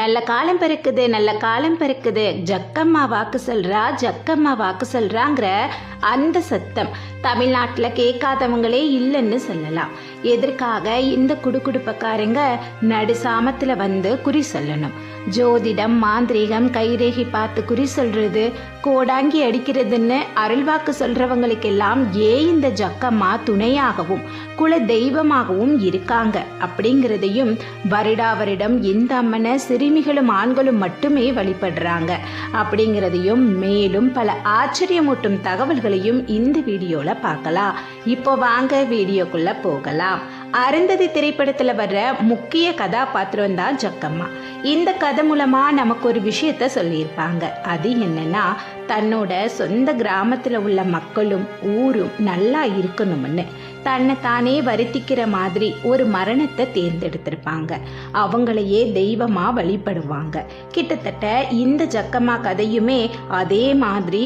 நல்ல காலம் பிறக்குது நல்ல காலம் பிறக்குது. ஜக்கம்மா வாக்கு சொல்றா ஜக்கம்மா வாக்கு சொல்றாங்கிற அந்த சத்தம் தமிழ்நாட்டில் கேட்காதவங்களே இல்லைன்னு சொல்லலாம். எதற்காக இந்த குடுக்குடுப்பக்காரங்க நடு சாமத்தில் வந்து குறி சொல்லணும்? ஜோதிடம் மாந்திரீகம் கைரேகி பார்த்து குறி சொல்றது கோடாங்கி அடிக்கிறதுன்னு அருள்வாக்கு சொல்றவங்களுக்கெல்லாம் ஏன் இந்த ஜக்கம்மா துணையாகவும் குல தெய்வமாகவும் இருக்காங்க? அப்படிங்கிறதையும் வருடா வருடம் இந்த அம்மனை சிறுமிகளும் ஆண்களும் மட்டுமே வழிபடுறாங்க. அப்படிங்கிறதையும் மேலும் பல ஆச்சரியமூட்டும் தகவல்களையும் இந்த வீடியோல பார்க்கலாம். இப்போ வாங்க வீடியோக்குள்ள போகலாம். அருந்ததி திரைப்படத்துல வர்ற முக்கிய கதாபாத்திரம் தான் ஜக்கம்மா. இந்த கதை மூலமா நமக்கு ஒரு விஷயத்த சொல்லியிருப்பாங்க. அது என்னன்னா தன்னோட சொந்த கிராமத்துல உள்ள மக்களும் ஊரும் நல்லா இருக்கணும்னு. தன்னை தானே வருத்திக்கிற மாதிரி ஒரு மரணத்தை தேர்ந்தெடுத்திருப்பாங்க. அவங்களையே தெய்வமா வழிபடுவாங்க. கிட்டத்தட்ட இந்த ஜக்கம்மா கதையுமே அதே மாதிரி